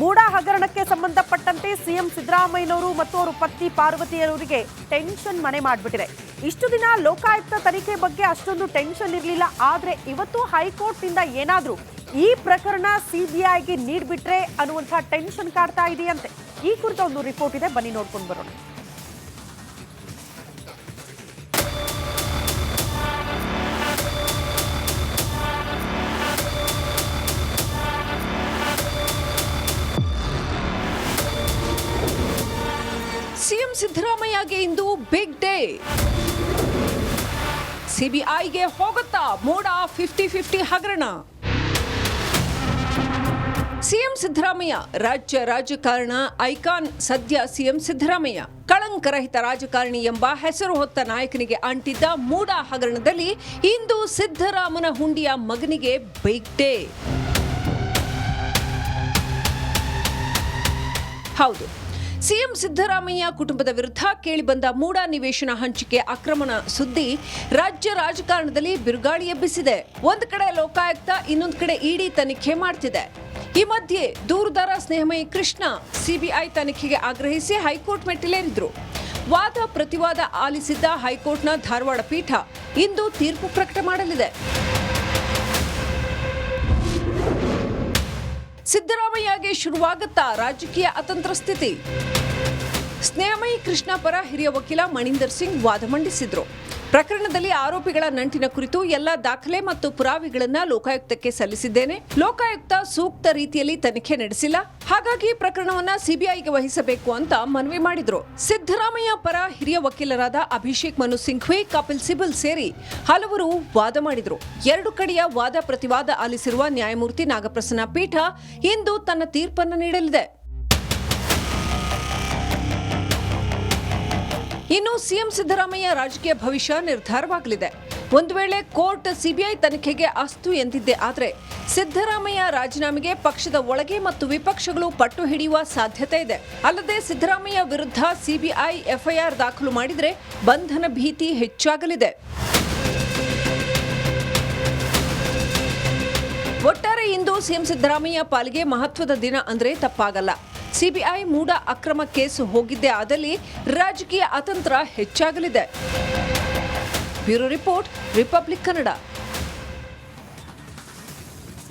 ಮೂಡ ಹಗರಣಕ್ಕೆ ಸಂಬಂಧಪಟ್ಟಂತೆ ಸಿಎಂ ಸಿದ್ದರಾಮಯ್ಯನವರು ಮತ್ತು ಅವರ ಪತ್ನಿ ಪಾರ್ವತಿಯವರಿಗೆ ಟೆನ್ಷನ್ ಮನೆ ಮಾಡಿಬಿಟ್ಟಿದೆ. ಇಷ್ಟು ದಿನ ಲೋಕಾಯುಕ್ತ ತನಿಖೆ ಬಗ್ಗೆ ಅಷ್ಟೊಂದು ಟೆನ್ಷನ್ ಇರಲಿಲ್ಲ, ಆದರೆ ಇವತ್ತು ಹೈಕೋರ್ಟ್ನಿಂದ ಏನಾದರೂ ಈ ಪ್ರಕರಣ ಸಿಬಿಐಗೆ ನೀಡಿಬಿಟ್ರೆ ಅನ್ನುವಂಥ ಟೆನ್ಷನ್ ಕಾಡ್ತಾ ಇದೆಯಂತೆ. ಈ ಕುರಿತ ಒಂದು ರಿಪೋರ್ಟ್ ಇದೆ, ಬನ್ನಿ ನೋಡ್ಕೊಂಡು ಬರೋಣ. ಸಿಎಂ ಸಿದ್ದರಾಮಯ್ಯಗೆ ಇಂದು ಬಿಗ್ ಡೇ ಸಿಬಿಐಗೆ ಹೋಗುತ್ತಾ ಮೋಡ ಫಿಫ್ಟಿ ಫಿಫ್ಟಿ ಹಗರಣ. ಸಿಎಂ ಸಿದ್ದರಾಮಯ್ಯ, ರಾಜ್ಯ ರಾಜಕಾರಣ ಐಕಾನ್ ಸದ್ಯ ಸಿಎಂ ಸಿದ್ದರಾಮಯ್ಯ. ಕಳಂಕರಹಿತ ರಾಜಕಾರಣಿ ಎಂಬ ಹೆಸರು ಹೊತ್ತ ನಾಯಕನಿಗೆ ಅಂಟಿದ್ದ ಮೂಡ ಹಗರಣದಲ್ಲಿ ಇಂದು ಸಿದ್ದರಾಮನ ಹುಂಡಿಯ ಮಗನಿಗೆ ಬಿಗ್ ಡೇ ಹೌದು. ಸಿಎಂ ಸಿದ್ದರಾಮಯ್ಯ ಕುಟುಂಬದ ವಿರುದ್ಧ ಕೇಳಿಬಂದ ಮೂಡಾ ನಿವೇಶನ ಹಂಚಿಕೆ ಆಕ್ರಮಣ ಸುದ್ದಿ ರಾಜ್ಯ ರಾಜಕಾರಣದಲ್ಲಿ ಬಿರುಗಾಳಿ ಎಬ್ಬಿಸಿದೆ. ಒಂದು ಕಡೆ ಲೋಕಾಯುಕ್ತ, ಇನ್ನೊಂದು ಕಡೆ ಇಡಿ ತನಿಖೆ ಮಾಡ್ತಿದೆ. ಈ ಮಧ್ಯೆ ದೂರುದಾರ ಸ್ನೇಹಮಯಿ ಕೃಷ್ಣ ಸಿಬಿಐ ತನಿಖೆಗೆ ಆಗ್ರಹಿಸಿ ಹೈಕೋರ್ಟ್ ಮೆಟ್ಟಿಲೇರಿದ್ರು. ವಾದ ಪ್ರತಿವಾದ ಆಲಿಸಿದ್ದ ಹೈಕೋರ್ಟ್ನ ಧಾರವಾಡ ಪೀಠ ಇಂದು ತೀರ್ಪು ಪ್ರಕಟ ಮಾಡಲಿದೆ. ಸಿದ್ದರಾಮಯ್ಯಗೆ ಶುರುವಾಗುತ್ತಾ ರಾಜಕೀಯ ಅತಂತ್ರ ಸ್ಥಿತಿ. ಸ್ನೇಹಮಯಿ ಕೃಷ್ಣ ಪರ ಹಿರಿಯ ವಕೀಲ ಮಣೀಂದರ್ ಸಿಂಗ್ ವಾದ ಮಂಡಿಸಿದ್ರು. ಪ್ರಕರಣದಲ್ಲಿ ಆರೋಪಿಗಳ ನಂಟಿನ ಕುರಿತು ಎಲ್ಲ ದಾಖಲೆ ಮತ್ತು ಪುರಾವೆಗಳನ್ನು ಲೋಕಾಯುಕ್ತಕ್ಕೆ ಸಲ್ಲಿಸಿದ್ದೇನೆ. ಲೋಕಾಯುಕ್ತ ಸೂಕ್ತ ರೀತಿಯಲ್ಲಿ ತನಿಖೆ ನಡೆಸಿಲ್ಲ. ಹಾಗಾಗಿ ಪ್ರಕರಣವನ್ನ ಸಿಬಿಐಗೆ ವಹಿಸಬೇಕು ಅಂತ ಮನವಿ ಮಾಡಿದ್ರು. ಸಿದ್ದರಾಮಯ್ಯ ಪರ ಹಿರಿಯ ವಕೀಲರಾದ ಅಭಿಷೇಕ್ ಮನು ಸಿಂಘ್ವಿ, ಕಪಿಲ್ ಸಿಬಲ್ ಸೇರಿ ಹಲವರು ವಾದ ಮಾಡಿದ್ರು. ಎರಡು ಕಡೆಯ ವಾದ ಪ್ರತಿವಾದ ಆಲಿಸಿರುವ ನ್ಯಾಯಮೂರ್ತಿ ನಾಗಪ್ರಸನ್ನ ಪೀಠ ಇಂದು ತನ್ನ ತೀರ್ಪನ್ನು ನೀಡಲಿದೆ. ಇನ್ನು ಸಿಎಂ ಸಿದ್ದರಾಮಯ್ಯ ರಾಜಕೀಯ ಭವಿಷ್ಯ ನಿರ್ಧಾರವಾಗಲಿದೆ. ಒಂದು ವೇಳೆ ಕೋರ್ಟ್ ಸಿಬಿಐ ತನಿಖೆಗೆ ಅಸ್ತು ಎಂದಿದ್ದೆ ಆದರೆ ಸಿದ್ದರಾಮಯ್ಯ ರಾಜೀನಾಮೆಗೆ ಪಕ್ಷದ ಒಳಗೆ ಮತ್ತು ವಿಪಕ್ಷಗಳು ಪಟ್ಟು ಹಿಡಿಯುವ ಸಾಧ್ಯತೆ ಇದೆ. ಅಲ್ಲದೆ ಸಿದ್ದರಾಮಯ್ಯ ವಿರುದ್ಧ ಸಿಬಿಐ ಎಫ್ಐಆರ್ ದಾಖಲು ಮಾಡಿದರೆ ಬಂಧನ ಭೀತಿ ಹೆಚ್ಚಾಗಲಿದೆ. ಒಟ್ಟಾರೆ ಇಂದು ಸಿಎಂ ಸಿದ್ದರಾಮಯ್ಯ ಪಾಲಿಗೆ ಮಹತ್ವದ ದಿನ ಅಂದರೆ ತಪ್ಪಾಗಲ್ಲ. ಸಿಬಿಐ ಮೂಡ ಅಕ್ರಮ ಕೇಸ್ ಹೋಗಿದ್ದೆ ಆದಲ್ಲಿ ರಾಜಕೀಯ ಅತಂತ್ರ ಹೆಚ್ಚಾಗಲಿದೆ. Bureau report, republic Kannada.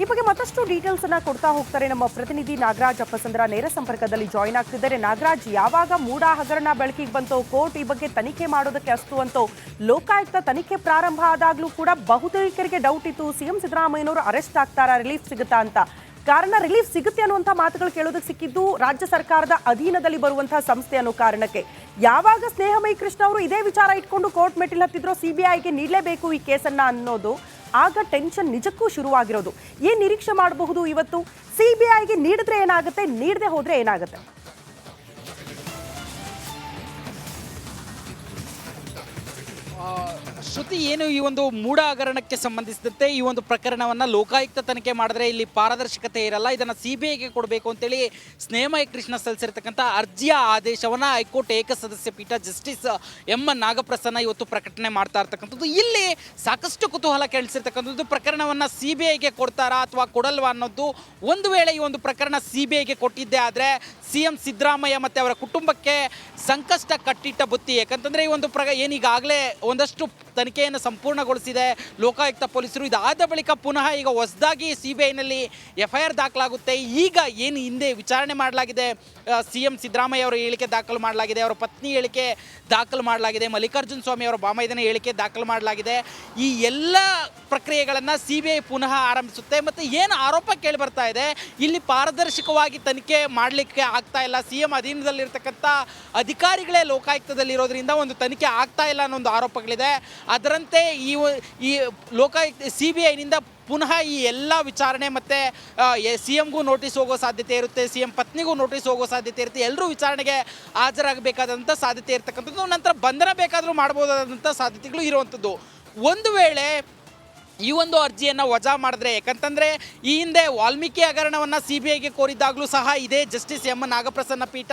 ಈ ಬಗ್ಗೆ ಮತ್ತಷ್ಟು ಡೀಟೇಲ್ಸ್ ಅನ್ನ ಕೊಡ್ತಾ ಹೋಗ್ತಾರೆ ನಮ್ಮ ಪ್ರತಿನಿಧಿ ನಾಗರಾಜ್ ಅಪ್ಪಸಂದ್ರ ನೇರ ಸಂಪರ್ಕದಲ್ಲಿ ಜಾಯಿನ್ ಆಗ್ತಿದ್ದಾರೆ. ನಾಗರಾಜ್, ಯಾವಾಗ ಮೂಡ ಹಗರಣ ಬೆಳಕಿಗೆ ಬಂತೋ, ಕೋರ್ಟ್ ಈ ಬಗ್ಗೆ ತನಿಖೆ ಮಾಡೋದಕ್ಕೆ ಅಸ್ತು ಅಂತೋ, ಲೋಕಾಯುಕ್ತ ತನಿಖೆ ಪ್ರಾರಂಭ ಆದಾಗ್ಲೂ ಕೂಡ ಬಹುತೇಕರಿಗೆ ಡೌಟ್ ಇತ್ತು. ಸಿಎಂ ಸಿದ್ದರಾಮಯ್ಯನವರು ಅರೆಸ್ಟ್ ಆಗ್ತಾರಾ ರಿಲೀಫ್ ಸಿಗುತ್ತಾ ಅಂತ. ಕಾರಣ ರಿಲೀಫ್ ಸಿಗುತ್ತೆ ಅನ್ನುವಂಥ ಮಾತುಗಳು ಕೇಳೋದಕ್ಕೆ ಸಿಕ್ಕಿದ್ದು ರಾಜ್ಯ ಸರ್ಕಾರದ ಅಧೀನದಲ್ಲಿ ಬರುವಂತಹ ಸಂಸ್ಥೆ ಅನ್ನೋ ಕಾರಣಕ್ಕೆ. ಯಾವಾಗ ಸ್ನೇಹಮಯಿ ಕೃಷ್ಣ ಅವರು ಇದೇ ವಿಚಾರ ಇಟ್ಕೊಂಡು ಕೋರ್ಟ್ ಮೆಟ್ಟಿಲ್ ಹತ್ತಿದ್ರೋ ಸಿಬಿಐಗೆ ನೀಡಲೇಬೇಕು ಈ ಕೇಸನ್ನ ಅನ್ನೋದು ಆಗ ಟೆನ್ಷನ್ ನಿಜಕ್ಕೂ ಶುರುವಾಗಿರೋದು. ಏನ್ ನಿರೀಕ್ಷೆ ಮಾಡಬಹುದು ಇವತ್ತು? ಸಿಬಿಐಗೆ ನೀಡಿದ್ರೆ ಏನಾಗುತ್ತೆ? ನೀಡದೆ ಹೋದ್ರೆ ಏನಾಗುತ್ತೆ? ಶ್ರುತಿ, ಏನು ಈ ಒಂದು ಮೂಢ ಹಗರಣಕ್ಕೆ ಸಂಬಂಧಿಸಿದಂತೆ ಈ ಒಂದು ಪ್ರಕರಣವನ್ನು ಲೋಕಾಯುಕ್ತ ತನಿಖೆ ಮಾಡಿದ್ರೆ ಇಲ್ಲಿ ಪಾರದರ್ಶಕತೆ ಇರಲ್ಲ, ಇದನ್ನು ಸಿ ಬಿ ಐಗೆ ಕೊಡಬೇಕು ಅಂತೇಳಿ ಸ್ನೇಹಮಯ ಕೃಷ್ಣ ಸಲ್ಲಿಸಿರ್ತಕ್ಕಂಥ ಅರ್ಜಿಯ ಆದೇಶವನ್ನು ಹೈಕೋರ್ಟ್ ಏಕಸದಸ್ಯ ಪೀಠ ಜಸ್ಟಿಸ್ ಎಂ ನಾಗಪ್ರಸನ್ನ ಇವತ್ತು ಪ್ರಕಟಣೆ ಮಾಡ್ತಾ ಇರ್ತಕ್ಕಂಥದ್ದು. ಇಲ್ಲಿ ಸಾಕಷ್ಟು ಕುತೂಹಲ ಕೇಳಿಸಿರ್ತಕ್ಕಂಥದ್ದು ಪ್ರಕರಣವನ್ನು ಸಿ ಬಿ ಐಗೆ ಕೊಡ್ತಾರಾ ಅಥವಾ ಕೊಡಲ್ವಾ ಅನ್ನೋದು ಒಂದು ವೇಳೆ ಈ ಒಂದು ಪ್ರಕರಣ ಸಿ ಬಿ ಐಗೆ ಕೊಟ್ಟಿದ್ದೆ ಆದರೆ ಸಿ ಎಂ ಸಿದ್ದರಾಮಯ್ಯ ಮತ್ತು ಅವರ ಕುಟುಂಬಕ್ಕೆ ಸಂಕಷ್ಟ ಕಟ್ಟಿಟ್ಟ ಬುತ್ತಿ. ಯಾಕಂತಂದರೆ ಈ ಒಂದು ಪ್ರ ಏನೀಗಾಗಲೇ ಒಂದಷ್ಟು ತನಿಖೆಯನ್ನು ಸಂಪೂರ್ಣಗೊಳಿಸಿದೆ. ಲೋಕಾಯುಕ್ತ ಪೊಲೀಸರು ಇದಾದ ಬಳಿಕ ಪುನಃ ಈಗ ಹೊಸದಾಗಿ ಸಿ ಬಿ ಐನಲ್ಲಿ ಎಫ್ ಐ ಆರ್ ದಾಖಲಾಗುತ್ತೆ. ಈಗ ಏನು ಹಿಂದೆ ವಿಚಾರಣೆ ಮಾಡಲಾಗಿದೆ? ಸಿ ಎಂ ಸಿದ್ದರಾಮಯ್ಯ ಅವರ ಹೇಳಿಕೆ ದಾಖಲು ಮಾಡಲಾಗಿದೆ. ಅವರ ಪತ್ನಿ ಹೇಳಿಕೆ ದಾಖಲು ಮಾಡಲಾಗಿದೆ. ಮಲ್ಲಿಕಾರ್ಜುನ ಸ್ವಾಮಿ ಅವರ ಬಾಮೈದನ ಹೇಳಿಕೆ ದಾಖಲು ಮಾಡಲಾಗಿದೆ. ಈ ಎಲ್ಲ ಪ್ರಕ್ರಿಯೆಗಳನ್ನು ಸಿ ಬಿ ಐ ಪುನಃ ಆರಂಭಿಸುತ್ತೆ. ಮತ್ತು ಏನು ಆರೋಪ ಕೇಳಿ ಬರ್ತಾ ಇದೆ? ಇಲ್ಲಿ ಪಾರದರ್ಶಕವಾಗಿ ತನಿಖೆ ಮಾಡಲಿಕ್ಕೆ ಆಗ್ತಾ ಇಲ್ಲ. ಸಿ ಎಂ ಅಧೀನದಲ್ಲಿರ್ತಕ್ಕಂಥ ಅಧಿಕಾರಿಗಳೇ ಲೋಕಾಯುಕ್ತದಲ್ಲಿರೋದ್ರಿಂದ ಒಂದು ತನಿಖೆ ಆಗ್ತಾ ಇಲ್ಲ ಅನ್ನೋ ಒಂದು ಆರೋಪಗಳಿದೆ. ಅದರಂತೆ ಈ ಈ ಲೋಕಾಯುಕ್ತ ಸಿ ಬಿ ಐನಿಂದ ಪುನಃ ಈ ಎಲ್ಲ ವಿಚಾರಣೆ ಮತ್ತು ಸಿ ಎಮ್ಗೂ ನೋಟಿಸ್ ಹೋಗೋ ಸಾಧ್ಯತೆ ಇರುತ್ತೆ ಸಿ ಎಂ ಪತ್ನಿಗೂ ನೋಟಿಸ್ ಹೋಗೋ ಸಾಧ್ಯತೆ ಇರುತ್ತೆ ಎಲ್ಲರೂ ವಿಚಾರಣೆಗೆ ಹಾಜರಾಗಬೇಕಾದಂಥ ಸಾಧ್ಯತೆ ಇರತಕ್ಕಂಥದ್ದು. ನಂತರ ಬಂಧನ ಬೇಕಾದರೂ ಮಾಡ್ಬೋದಾದಂಥ ಸಾಧ್ಯತೆಗಳು ಇರುವಂಥದ್ದು. ಒಂದು ವೇಳೆ ಈ ಒಂದು ಅರ್ಜಿಯನ್ನು ವಜಾ ಮಾಡಿದ್ರೆ ಯಾಕಂತಂದರೆ ಈ ಹಿಂದೆ ವಾಲ್ಮೀಕಿ ಹಗರಣವನ್ನು ಸಿ ಬಿ ಐಗೆ ಕೋರಿದ್ದಾಗಲೂ ಸಹ ಇದೇ ಜಸ್ಟಿಸ್ ಎಂ ನಾಗಪ್ರಸನ್ನ ಪೀಠ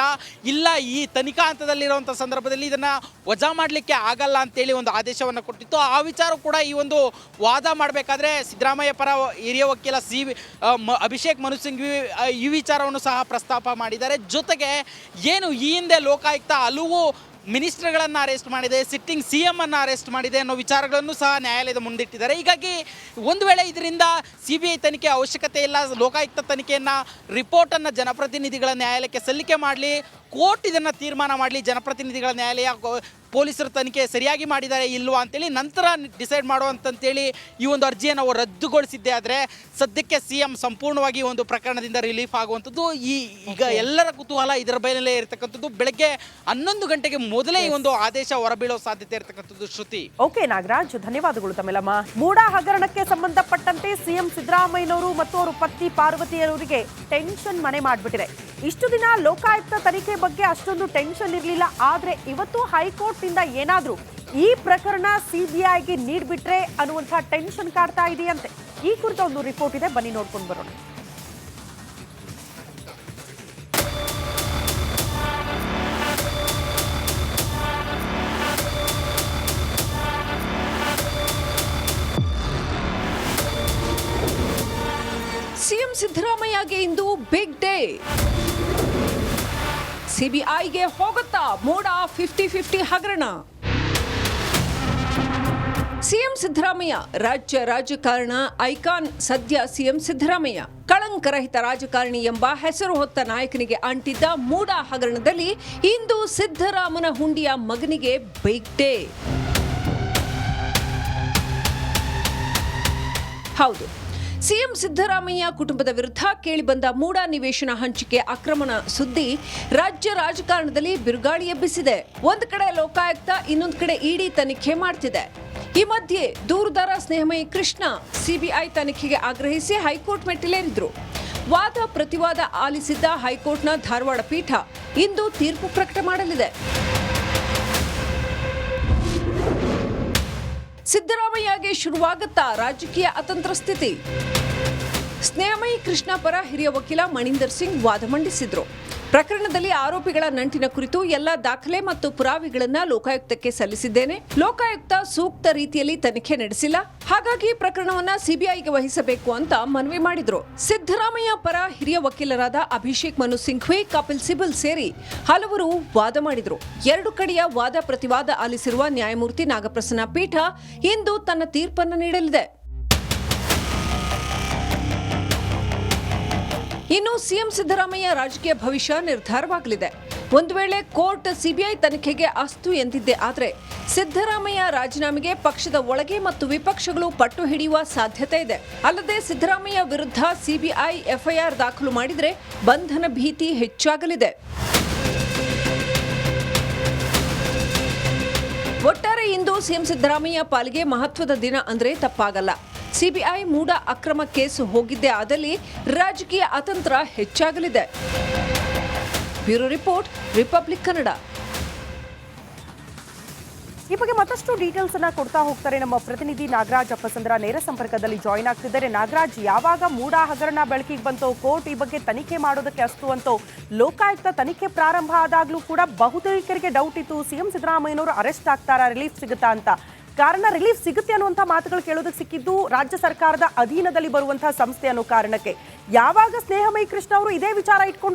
ಇಲ್ಲ, ಈ ತನಿಖಾ ಹಂತದಲ್ಲಿರುವಂಥ ಸಂದರ್ಭದಲ್ಲಿ ಇದನ್ನು ವಜಾ ಮಾಡಲಿಕ್ಕೆ ಆಗಲ್ಲ ಅಂತೇಳಿ ಒಂದು ಆದೇಶವನ್ನು ಕೊಟ್ಟಿತ್ತು. ಆ ವಿಚಾರ ಕೂಡ ಈ ಒಂದು ವಾದ ಮಾಡಬೇಕಾದ್ರೆ ಸಿದ್ದರಾಮಯ್ಯ ಪರ ಹಿರಿಯ ವಕೀಲ ಸಿ ಅಭಿಷೇಕ್ ಮನು ಸಿಂಘ್ವಿ ಈ ವಿಚಾರವನ್ನು ಸಹ ಪ್ರಸ್ತಾಪ ಮಾಡಿದ್ದಾರೆ. ಜೊತೆಗೆ ಏನು ಈ ಹಿಂದೆ ಲೋಕಾಯುಕ್ತ ಹಲವು ಮಿನಿಸ್ಟರ್ಗಳನ್ನು ಅರೆಸ್ಟ್ ಮಾಡಿದೆ, ಸಿಟ್ಟಿಂಗ್ ಸಿ ಎಂ ಅನ್ನು ಅರೆಸ್ಟ್ ಮಾಡಿದೆ ಅನ್ನೋ ವಿಚಾರಗಳನ್ನು ಸಹ ನ್ಯಾಯಾಲಯದ ಮುಂದಿಟ್ಟಿದ್ದಾರೆ. ಹೀಗಾಗಿ ಒಂದು ವೇಳೆ ಇದರಿಂದ ಸಿ ಬಿ ಐ ತನಿಖೆ ಅವಶ್ಯಕತೆ ಇಲ್ಲ, ಲೋಕಾಯುಕ್ತ ತನಿಖೆಯನ್ನು, ರಿಪೋರ್ಟನ್ನು ಜನಪ್ರತಿನಿಧಿಗಳ ನ್ಯಾಯಾಲಯಕ್ಕೆ ಸಲ್ಲಿಕೆ ಮಾಡಲಿ ಕೋರ್ಟ್ ಇದನ್ನು ತೀರ್ಮಾನ ಮಾಡಲಿ ಜನಪ್ರತಿನಿಧಿಗಳ ನ್ಯಾಯಾಲಯ ಪೊಲೀಸರು ತನಿಖೆ ಸರಿಯಾಗಿ ಮಾಡಿದ್ದಾರೆ ಇಲ್ವಾ ಅಂತೇಳಿ ನಂತರ ಡಿಸೈಡ್ ಮಾಡುವಂತಂತೇಳಿ ಈ ಒಂದು ಅರ್ಜಿಯನ್ನು ಅವರು ರದ್ದುಗೊಳಿಸಿದ್ದೆ ಆದರೆ ಸದ್ಯಕ್ಕೆ ಸಿ ಎಂ ಸಂಪೂರ್ಣವಾಗಿ ಒಂದು ಪ್ರಕರಣದಿಂದ ರಿಲೀಫ್ ಆಗುವಂಥದ್ದು ಈ ಈಗ ಎಲ್ಲರ ಕುತೂಹಲ ಇದರ ಮೇಲೇ ಇರತಕ್ಕಂಥದ್ದು. ಬೆಳಗ್ಗೆ ಹನ್ನೊಂದು ಗಂಟೆಗೆ ಮೊದಲೇ ಈ ಒಂದು ಆದೇಶ ಹೊರಬೀಳೋ ಸಾಧ್ಯತೆ ಇರತಕ್ಕಂಥದ್ದು ಶ್ರುತಿ. ಓಕೆ ನಾಗರಾಜ್ ಧನ್ಯವಾದಗಳು ತಮಿಳಮ್ಮ ಮೂಡ ಹಗರಣಕ್ಕೆ ಸಂಬಂಧಪಟ್ಟಂತೆ ಸಿಎಂ ಸಿದ್ದರಾಮಯ್ಯನವರು ಮತ್ತು ಅವರ ಪತ್ನಿ ಪಾರ್ವತಿಯವರಿಗೆ ಟೆನ್ಷನ್ ಮನೆ ಮಾಡಿಬಿಟ್ಟಿದೆ. ಇಷ್ಟು ದಿನ ಲೋಕಾಯುಕ್ತ ತನಿಖೆ ಬಗ್ಗೆ ಅಷ್ಟೊಂದು ಟೆನ್ಷನ್ ಇರಲಿಲ್ಲ, ಆದ್ರೆ ಇವತ್ತು ಹೈಕೋರ್ಟ್ ಏನಾದರೂ ಏನಾದ್ರೂ ಈ ಪ್ರಕರಣ ಸಿಬಿಐಗೆ ನೀಡ್ಬಿಟ್ರೆ ಅನ್ನುವಂಥ ಟೆನ್ಷನ್ ಕಾಡ್ತಾ ಇದೆಯಂತೆ. ಈ ಕುರಿತ ಒಂದು ರಿಪೋರ್ಟ್ ಇದೆ, ಬನ್ನಿ ನೋಡ್ಕೊಂಡು ಬರೋಣ. ಸಿದ್ದರಾಮಯ್ಯಗೆ ಇಂದು ಬಿಗ್ ಡೇ ಸಿಬಿಐಗೆ ಹೋಗುತ್ತಾ ಮೋಡ ಫಿಫ್ಟಿ ಫಿಫ್ಟಿ ಹಗರಣ. ಸಿಎಂ ಸಿದ್ದರಾಮಯ್ಯ, ರಾಜ್ಯ ರಾಜಕಾರಣ ಐಕಾನ್ ಸದ್ಯ ಸಿಎಂ ಸಿದ್ದರಾಮಯ್ಯ. ಕಳಂಕರಹಿತ ರಾಜಕಾರಣಿ ಎಂಬ ಹೆಸರು ಹೊತ್ತ ನಾಯಕನಿಗೆ ಅಂಟಿದ್ದ ಮೂಡ ಹಗರಣದಲ್ಲಿ ಇಂದು ಸಿದ್ದರಾಮನ ಹುಂಡಿಯ ಮಗನಿಗೆ ಬಿಗ್ ಡೇ ಹೌದು. ಸಿಎಂ ಸಿದ್ದರಾಮಯ್ಯ ಕುಟುಂಬದ ವಿರುದ್ಧ ಕೇಳಿಬಂದ ಮೂಡ ನಿವೇಶನ ಹಂಚಿಕೆ ಆಕ್ರಮಣ ಸುದ್ದಿ ರಾಜ್ಯ ರಾಜಕಾರಣದಲ್ಲಿ ಬಿರುಗಾಳಿ ಎಬ್ಬಿಸಿದೆ. ಒಂದು ಕಡೆ ಲೋಕಾಯುಕ್ತ, ಇನ್ನೊಂದು ಕಡೆ ಇಡಿ ತನಿಖೆ ಮಾಡ್ತಿದೆ. ಈ ಮಧ್ಯೆ ದೂರುದಾರ ಸ್ನೇಹಮಯಿ ಕೃಷ್ಣ ಸಿಬಿಐ ತನಿಖೆಗೆ ಆಗ್ರಹಿಸಿ ಹೈಕೋರ್ಟ್ ಮೆಟ್ಟಿಲೇರಿದ್ರು. ವಾದ ಪ್ರತಿವಾದ ಆಲಿಸಿದ್ದ ಹೈಕೋರ್ಟ್ನ ಧಾರವಾಡ ಪೀಠ ಇಂದು ತೀರ್ಪು ಪ್ರಕಟ ಮಾಡಲಿದೆ. ಸಿದ್ದರಾಮಯ್ಯಗೆ ಶುರುವಾಗುತ್ತಾ ರಾಜಕೀಯ ಅತಂತ್ರ ಸ್ಥಿತಿ. ಸ್ನೇಹಮಯಿ ಕೃಷ್ಣ ಪರ ಹಿರಿಯ ವಕೀಲ ಮಣೀಂದರ್ ಸಿಂಗ್ ವಾದ ಮಂಡಿಸಿದ್ರು. ಪ್ರಕರಣದಲ್ಲಿ ಆರೋಪಿಗಳ ನಂಟಿನ ಕುರಿತು ಎಲ್ಲ ದಾಖಲೆ ಮತ್ತು ಪುರಾವೆಗಳನ್ನು ಲೋಕಾಯುಕ್ತಕ್ಕೆ ಸಲ್ಲಿಸಿದ್ದೇನೆ. ಲೋಕಾಯುಕ್ತ ಸೂಕ್ತ ರೀತಿಯಲ್ಲಿ ತನಿಖೆ ನಡೆಸಿಲ್ಲ. ಹಾಗಾಗಿ ಪ್ರಕರಣವನ್ನ ಸಿಬಿಐಗೆ ವಹಿಸಬೇಕು ಅಂತ ಮನವಿ ಮಾಡಿದ್ರು. ಸಿದ್ದರಾಮಯ್ಯ ಪರ ಹಿರಿಯ ವಕೀಲರಾದ ಅಭಿಷೇಕ್ ಮನು ಸಿಂಘ್ವಿ, ಕಪಿಲ್ ಸಿಬಲ್ ಸೇರಿ ಹಲವರು ವಾದ ಮಾಡಿದ್ರು. ಎರಡು ಕಡೆಯ ವಾದ ಪ್ರತಿವಾದ ಆಲಿಸಿರುವ ನ್ಯಾಯಮೂರ್ತಿ ನಾಗಪ್ರಸನ್ನ ಪೀಠ ಇಂದು ತನ್ನ ತೀರ್ಪನ್ನು ನೀಡಲಿದೆ. ಇನ್ನು ಸಿಎಂ ಸಿದ್ದರಾಮಯ್ಯ ರಾಜಕೀಯ ಭವಿಷ್ಯ ನಿರ್ಧಾರವಾಗಲಿದೆ. ಒಂದು ವೇಳೆ ಕೋರ್ಟ್ ಸಿಬಿಐ ತನಿಖೆಗೆ ಅಸ್ತು ಎಂದಿದ್ದೆ ಆದರೆ ಸಿದ್ದರಾಮಯ್ಯ ರಾಜೀನಾಮೆಗೆ ಪಕ್ಷದ ಒಳಗೆ ಮತ್ತು ವಿಪಕ್ಷಗಳು ಪಟ್ಟು ಹಿಡಿಯುವ ಸಾಧ್ಯತೆ ಇದೆ. ಅಲ್ಲದೆ ಸಿದ್ದರಾಮಯ್ಯ ವಿರುದ್ಧ ಸಿಬಿಐ ಎಫ್ಐಆರ್ ದಾಖಲು ಮಾಡಿದರೆ ಬಂಧನ ಭೀತಿ ಹೆಚ್ಚಾಗಲಿದೆ. ಒಟ್ಟಾರೆ ಇಂದು ಸಿಎಂ ಸಿದ್ದರಾಮಯ್ಯ ಪಾಲಿಗೆ ಮಹತ್ವದ ದಿನ ಅಂದರೆ ತಪ್ಪಾಗಲ್ಲ. ಸಿಬಿಐ ಮೂಡ ಅಕ್ರಮ ಕೇಸು ಹೋಗಿದ್ದೇ ಆದಲ್ಲಿ ರಾಜಕೀಯ ಅತಂತ್ರ ಹೆಚ್ಚಾಗಲಿದೆ. Bureau report, republic Kannada. ಈ ಬಗ್ಗೆ ಮತ್ತಷ್ಟು ಡೀಟೇಲ್ಸ್ ಅನ್ನ ಕೊಡ್ತಾ ಹೋಗ್ತಾರೆ ನಮ್ಮ ಪ್ರತಿನಿಧಿ ನಾಗರಾಜ್. ಅಪ್ಪಸಂದ್ರ ನೇರ ಸಂಪರ್ಕದಲ್ಲಿ ಜಾಯಿನ್ ಆಗ್ತಿದ್ದಾರೆ. ನಾಗರಾಜ್, ಯಾವಾಗ ಮೂಡ ಹಗರಣ ಬೆಳಕಿಗೆ ಬಂತೋ, ಕೋರ್ಟ್ ಈ ಬಗ್ಗೆ ತನಿಖೆ ಮಾಡೋದಕ್ಕೆ ಅಸ್ತು ಅಂತೋ, ಲೋಕಾಯುಕ್ತ ತನಿಖೆ ಪ್ರಾರಂಭ ಆದಾಗ್ಲೂ ಕೂಡ ಬಹುತೇಕರಿಗೆ ಡೌಟ್ ಇತ್ತು. ಸಿಎಂ ಸಿದ್ದರಾಮಯ್ಯನವರು ಅರೆಸ್ಟ್ ಆಗ್ತಾರಾ ರಿಲೀಫ್ ಸಿಗುತ್ತಾ ಅಂತ. ಕಾರಣ ರಿಲೀಫ್ ಸಿಗುತ್ತೆ ಅನ್ನುವಂಥ ಮಾತುಗಳು ಕೇಳೋದಕ್ಕೆ ಸಿಕ್ಕಿದ್ದು ರಾಜ್ಯ ಸರ್ಕಾರದ ಅಧೀನದಲ್ಲಿ ಬರುವಂತಹ ಸಂಸ್ಥೆ ಅನ್ನೋ ಕಾರಣಕ್ಕೆ. ಯಾವಾಗ ಸ್ನೇಹಮಯಿ ಕೃಷ್ಣ ಅವರು ಇದೇ ವಿಚಾರ ಇಟ್ಕೊಂಡು